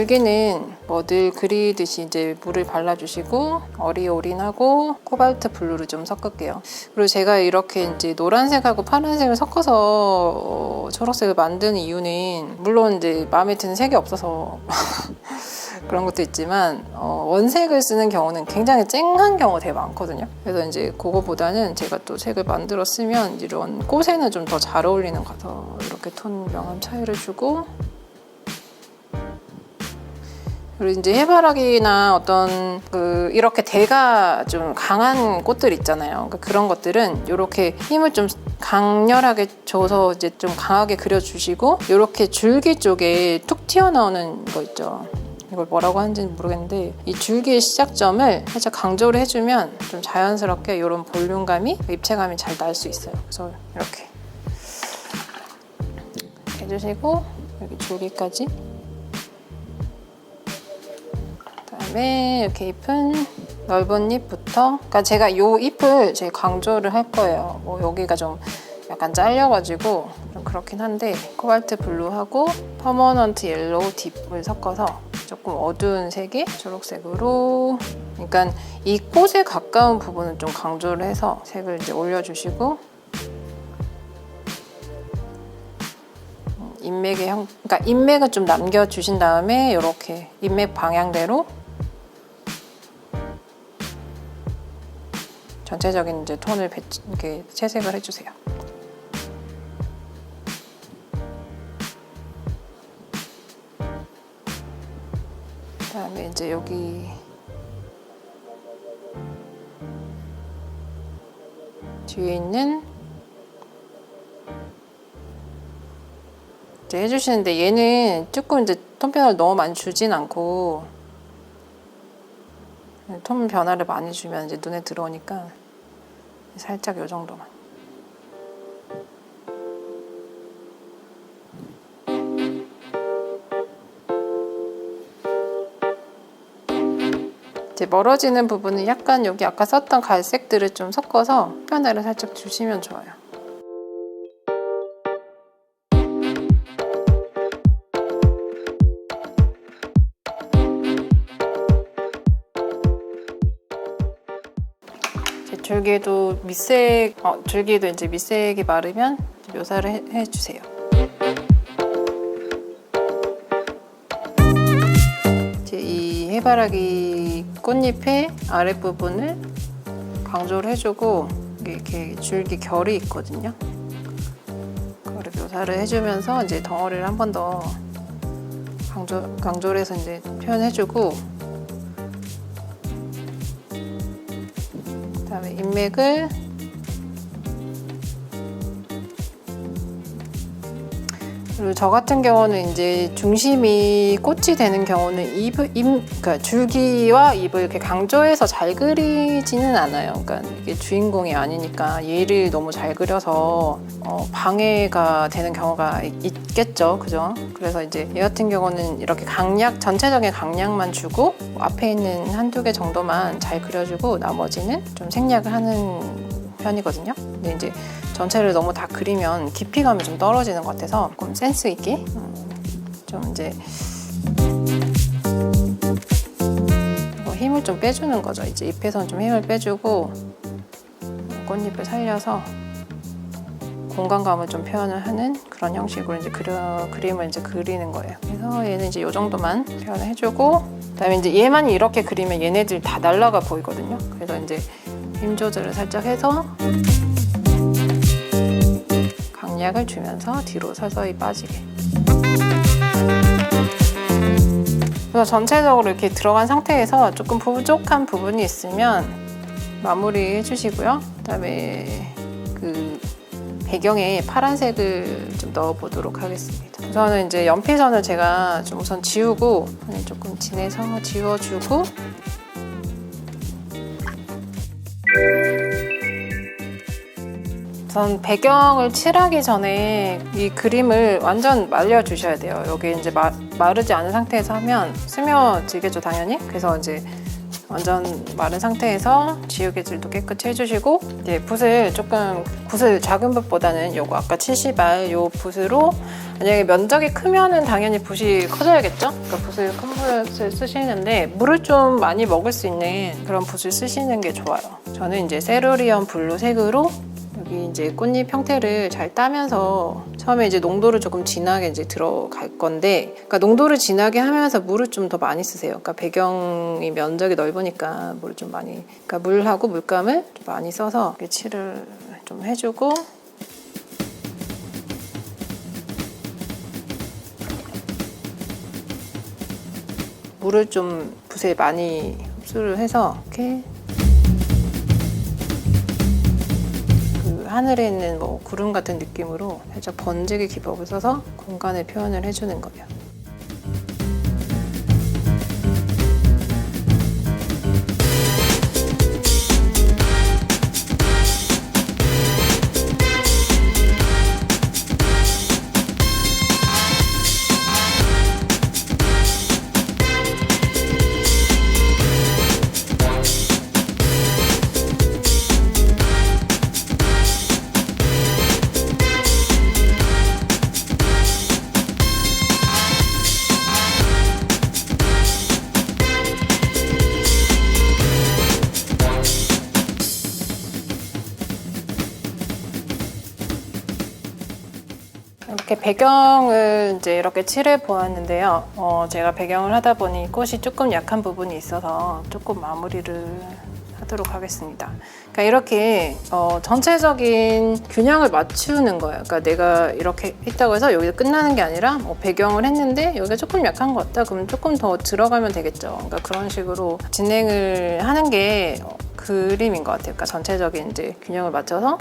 줄기는 뭐 늘 그리듯이 이제 물을 발라주시고 어리오린하고 코발트 블루를 좀 섞을게요. 그리고 제가 이렇게 이제 노란색하고 파란색을 섞어서 어, 초록색을 만드는 이유는 물론 이제 마음에 드는 색이 없어서 그런 것도 있지만 어, 원색을 쓰는 경우는 굉장히 쨍한 경우가 되게 많거든요. 그래서 이제 그거보다는 제가 또 색을 만들어 쓰면 이런 꽃에는 좀 더 잘 어울리는 것 같아서 이렇게 톤 명암 차이를 주고 그리고 이제 해바라기나 어떤 그 이렇게 대가 좀 강한 꽃들 있잖아요. 그러니까 그런 것들은 이렇게 힘을 좀 강렬하게 줘서 이제 좀 강하게 그려주시고 이렇게 줄기 쪽에 툭 튀어나오는 거 있죠. 이걸 뭐라고 하는지는 모르겠는데 이 줄기의 시작점을 살짝 강조를 해주면 좀 자연스럽게 이런 볼륨감이 입체감이 잘 날 수 있어요. 그래서 이렇게 해주시고 여기 줄기까지 다음에 이렇게 잎은 넓은 잎부터 그러니까 제가 이 잎을 제일 강조를 할 거예요. 뭐 여기가 좀 약간 잘려가지고 좀 그렇긴 한데 코발트 블루하고 퍼머넌트 옐로우 딥을 섞어서 조금 어두운 색의 초록색으로 그러니까 이 꽃에 가까운 부분은 좀 강조를 해서 색을 이제 올려주시고 음, 인맥의 형, 그러니까 인맥을 좀 남겨주신 다음에 이렇게 인맥 방향대로 전체적인 이제 톤을 배, 이렇게 채색을 해주세요. 그다음에 이제 여기 뒤에 있는 이제 해주시는데 얘는 조금 이제 톤 변화를 너무 많이 주진 않고 톤 변화를 많이 주면 이제 눈에 들어오니까 살짝 요 정도만. 이제 멀어지는 부분은 약간 여기 아까 썼던 갈색들을 좀 섞어서 변화를 살짝 주시면 좋아요. 줄기에도 밑색, 어, 줄기에도 이제 밑색이 마르면 묘사를 해, 해주세요. 이제 이 해바라기 꽃잎의 아랫부분을 강조를 해주고 이렇게 줄기 결이 있거든요. 그거를 묘사를 해주면서 이제 덩어리를 한 번 더 강조, 강조를 해서 이제 표현해주고 인맥을 그리고 저 같은 경우는 이제 중심이 꽃이 되는 경우는 잎, 잎 그러니까 줄기와 잎을 이렇게 강조해서 잘 그리지는 않아요. 그러니까 이게 주인공이 아니니까 얘를 너무 잘 그려서 어, 방해가 되는 경우가 있- 있겠죠, 그죠? 그래서 이제 얘 같은 경우는 이렇게 강약 전체적인 강약만 주고 앞에 있는 한두 개 정도만 잘 그려주고 나머지는 좀 생략을 하는 편이거든요. 근데 이제 전체를 너무 다 그리면 깊이감이 좀 떨어지는 것 같아서 조금 센스 있게 음, 좀 이제 뭐 힘을 좀 빼주는 거죠. 이제 잎에선 좀 힘을 빼주고 꽃잎을 살려서 공간감을 좀 표현을 하는 그런 형식으로 이제 그려, 그림을 이제 그리는 거예요. 그래서 얘는 이제 이 정도만 표현을 해주고 그다음에 이제 얘만 이렇게 그리면 얘네들 다 날라가 보이거든요. 그래서 이제 힘 조절을 살짝 해서 강약을 주면서 뒤로 서서히 빠지게. 그래서 전체적으로 이렇게 들어간 상태에서 조금 부족한 부분이 있으면 마무리 해주시고요. 그다음에 그 배경에 파란색을 좀 넣어보도록 하겠습니다. 우선은 이제 연필선을 제가 좀 우선 지우고 조금 진해서 지워주고 우선 배경을 칠하기 전에 이 그림을 완전 말려주셔야 돼요. 여기 이제 마, 마르지 않은 상태에서 하면 스며들겠죠, 당연히. 그래서 이제 완전 마른 상태에서 지우개질도 깨끗이 해주시고 이제 붓을 조금 붓을 작은 붓보다는 요거 아까 70알 요 붓으로 만약에 면적이 크면은 당연히 붓이 커져야겠죠? 그러니까 붓을 큰 붓을 쓰시는데 물을 좀 많이 먹을 수 있는 그런 붓을 쓰시는 게 좋아요. 저는 이제 세로리언 블루 색으로 여기 이제 꽃잎 형태를 잘 따면서 처음에 이제 농도를 조금 진하게 이제 들어갈 건데, 그러니까 농도를 진하게 하면서 물을 좀 더 많이 쓰세요. 그러니까 배경이 면적이 넓으니까 물을 좀 많이, 그러니까 물하고 물감을 좀 많이 써서 칠을 좀 해주고. 물을 좀 붓에 많이 흡수를 해서 이렇게 하늘에 있는 뭐 구름 같은 느낌으로 살짝 번지게 기법을 써서 공간을 표현을 해주는 거예요. 이렇게 배경을 이제 이렇게 칠해 보았는데요. 어, 제가 배경을 하다 보니 꽃이 조금 약한 부분이 있어서 조금 마무리를 하도록 하겠습니다. 그러니까 이렇게 어, 전체적인 균형을 맞추는 거예요. 그러니까 내가 이렇게 했다고 해서 여기서 끝나는 게 아니라 뭐 배경을 했는데 여기가 조금 약한 것 같다. 그럼 조금 더 들어가면 되겠죠. 그러니까 그런 식으로 진행을 하는 게 어, 그림인 것 같아요. 그러니까 전체적인 이제 균형을 맞춰서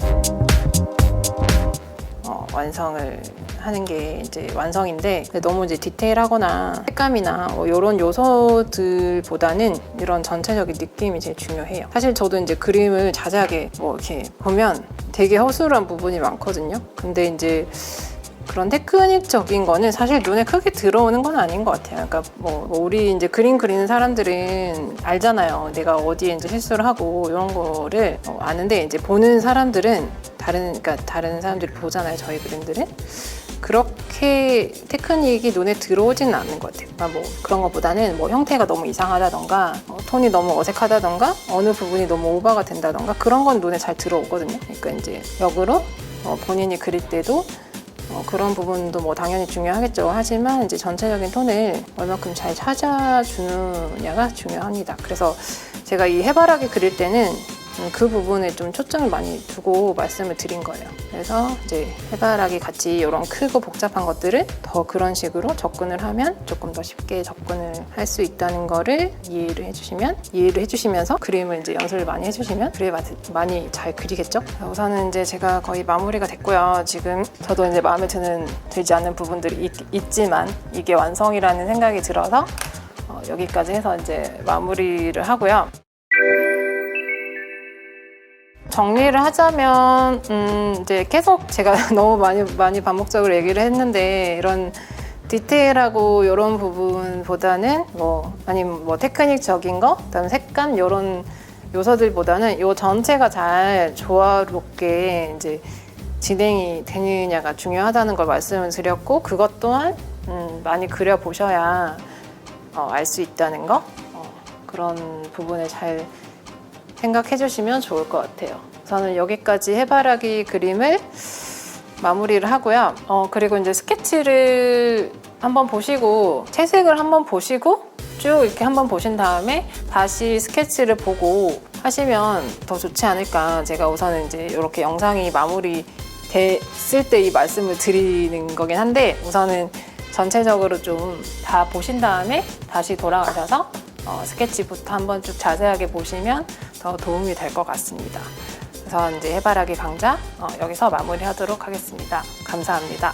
어, 완성을 하는 게 이제 완성인데 너무 이제 디테일하거나 색감이나 뭐 이런 요소들보다는 이런 전체적인 느낌이 제일 중요해요. 사실 저도 이제 그림을 자세하게 뭐 이렇게 보면 되게 허술한 부분이 많거든요. 근데 이제 그런 테크닉적인 거는 사실 눈에 크게 들어오는 건 아닌 것 같아요. 그러니까 뭐 우리 이제 그림 그리는 사람들은 알잖아요. 내가 어디에 이제 실수를 하고 이런 거를 어, 아는데 이제 보는 사람들은 다른 그러니까 다른 사람들이 보잖아요. 저희 그림들은 그렇게 테크닉이 눈에 들어오지는 않는 것 같아요. 그러니까 뭐 그런 것보다는 뭐 형태가 너무 이상하다던가 어, 톤이 너무 어색하다던가 어느 부분이 너무 오버가 된다던가 그런 건 눈에 잘 들어오거든요. 그러니까 이제 역으로 어, 본인이 그릴 때도 어, 그런 부분도 뭐 당연히 중요하겠죠. 하지만 이제 전체적인 톤을 얼마큼 잘 찾아주느냐가 중요합니다. 그래서 제가 이 해바라기 그릴 때는 음, 그 부분에 좀 초점을 많이 두고 말씀을 드린 거예요. 그래서 이제 해바라기 같이 이런 크고 복잡한 것들을 더 그런 식으로 접근을 하면 조금 더 쉽게 접근을 할 수 있다는 거를 이해를 해주시면 이해를 해주시면서 그림을 이제 연습을 많이 해주시면 그래 많이 잘 그리겠죠. 우선은 이제 제가 거의 마무리가 됐고요. 지금 저도 이제 마음에 드는 들지 않는 부분들이 있, 있지만 이게 완성이라는 생각이 들어서 어, 여기까지 해서 이제 마무리를 하고요. 정리를 하자면 음 이제 계속 제가 너무 많이 많이 반복적으로 얘기를 했는데 이런 디테일하고 이런 부분보다는 뭐 아니면 뭐 테크닉적인 거, 그다음에 색감 이런 요소들보다는 이 전체가 잘 조화롭게 이제 진행이 되느냐가 중요하다는 걸 말씀을 드렸고 그것 또한 음, 많이 그려 보셔야 어, 알 수 있다는 거 어, 그런 부분을 잘 생각해 주시면 좋을 것 같아요. 저는 여기까지 해바라기 그림을 마무리를 하고요. 어, 그리고 이제 스케치를 한번 보시고 채색을 한번 보시고 쭉 이렇게 한번 보신 다음에 다시 스케치를 보고 하시면 더 좋지 않을까. 제가 우선은 이제 이렇게 영상이 마무리 됐을 때 이 말씀을 드리는 거긴 한데 우선은 전체적으로 좀 다 보신 다음에 다시 돌아가셔서 어, 스케치부터 한번 쭉 자세하게 보시면 더 도움이 될 것 같습니다. 그래서 이제 해바라기 강좌 어, 여기서 마무리하도록 하겠습니다. 감사합니다.